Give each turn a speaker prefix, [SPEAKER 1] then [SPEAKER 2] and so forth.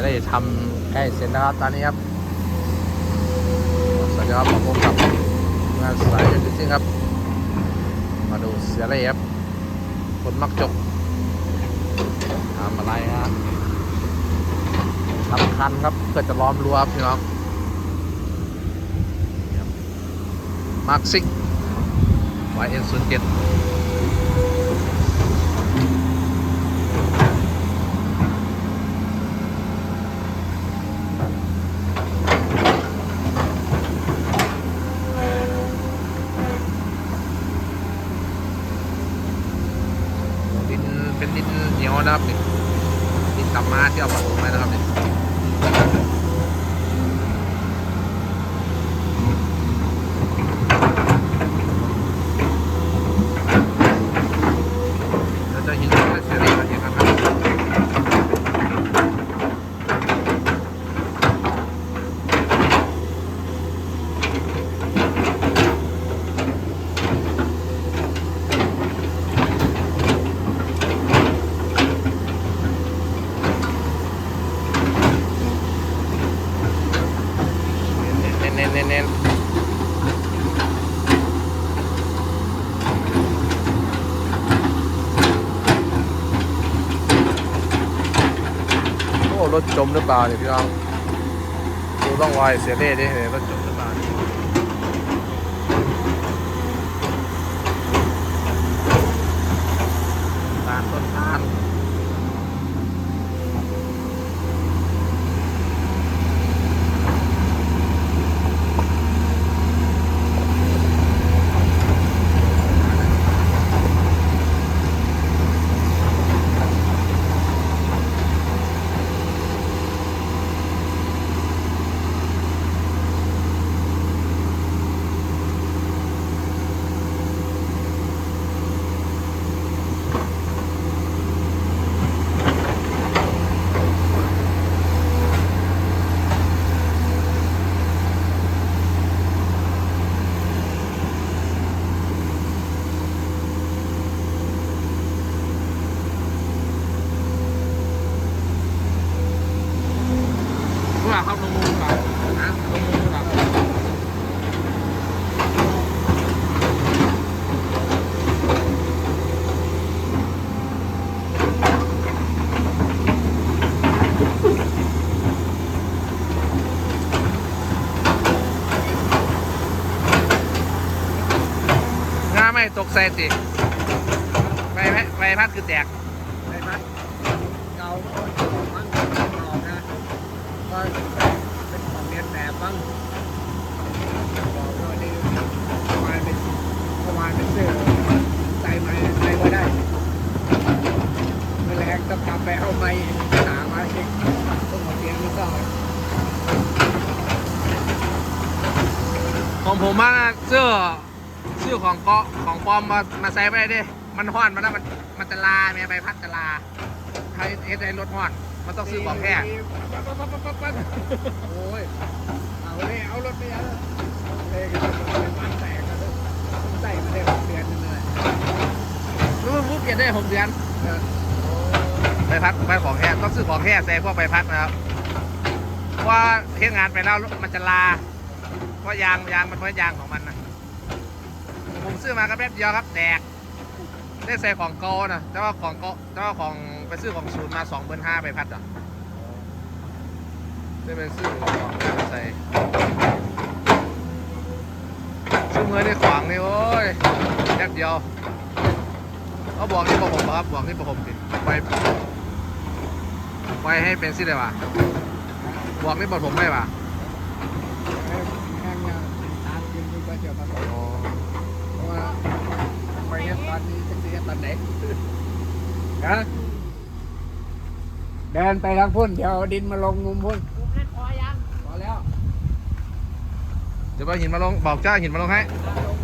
[SPEAKER 1] ะได้ทำใกล้เสร็จนะครับตอนนี้ครับสวัสดีครับมาพบกับงานสายเฟิชชิ่งครับ มาดูเสียเลยครับคนมักจบทำอะไรครับทำคันครับเพื่อจะล้อมรั้วพี่น้องมาร์คซิก YN07 นะครับนี่ดินกลับมาที่เอาผสมไว้นะครับนี่เราจะเห็นว่าเสียเลยอย่างนั้นครับ เน้นเน้นเน้นเน้นโอ้รถจมหรือเปล่าเนี่ยพี่น้องดูต้องวายเสียเล่ดิเนี่ยรถจมหรือเปล่าเนี่ยตาลต้นตาล ว่า ครับลงมือครับนะลงมือครับงาไม่ตกใส่ติใบแพใบพัดคือแตก
[SPEAKER 2] ไอ้พัดเก่า ก็เป็นของเรียนแบบบ้างบอกว่านี่ประมาณเป็นประมาณเป็นเสื้อใส่ไม้ใส่ไว้ได้เมื่อแรงต้องกลับไปเอาไม้หามาเองต้องมาเตียนมันก็
[SPEAKER 1] ของผมมาเสื้อเสื้อของเกาะของปลอมมามาใส่ไม่ได้ดิมันห้อนมันนะมันมันจะลาแม่ใบพัดจะลาถ้าเฮ็ดให้รถห้อน มันต้องซื้อของแท้
[SPEAKER 2] ปั๊บปั๊บปั๊บปั๊บปั๊บโอ้ย เอาเลยเอารถไปเอาเลยก็เป็นบ้านแตกกันเลยใส่มาได้หกเดือนนึงเลย
[SPEAKER 1] รู้รู้เปลี่ยนได้หกเดือน
[SPEAKER 2] เออ
[SPEAKER 1] ใบพัดใบของแท้ต้องซื้อของแท้ใส่พวกใบพัดนะครับเพราะว่าเฮ็ดงานไปแล้วมันจะลาเพราะยางยางมันเพราะยางของมันนะผมซื้อมาก็แป๊บเดียวครับแตก ได้ใส่ของเกานะแต่ว่าของเกาแต่ว่าของไปซื้อของศูนย์มาสองหมื่นห้าใบพัดอะได้ไปซื้อของมาใส่ซื้อมือได้ขวางนี่โอ้ยแป๊บเดียวเอาบอกนี่ประผมครับบอกนี่ประผมดิไปไปให้เป็นสิเลยวะบอกนี่ประผมได้ปะ
[SPEAKER 2] แห้งเนี่ยตามกินดูก็จะผสมเพราะว่าไปเฮ็ดตอนนี้ จะเสียตอนไหนนะเดินไปทางพุ่น เดี๋ยวเอาดินมาลงมุมพุ่น
[SPEAKER 3] ผมเล่นพอยัง
[SPEAKER 2] พอแล้ว
[SPEAKER 1] เดี๋ยวเอาหินมาลงบอกเจ้าหินมาลงให้
[SPEAKER 2] ลง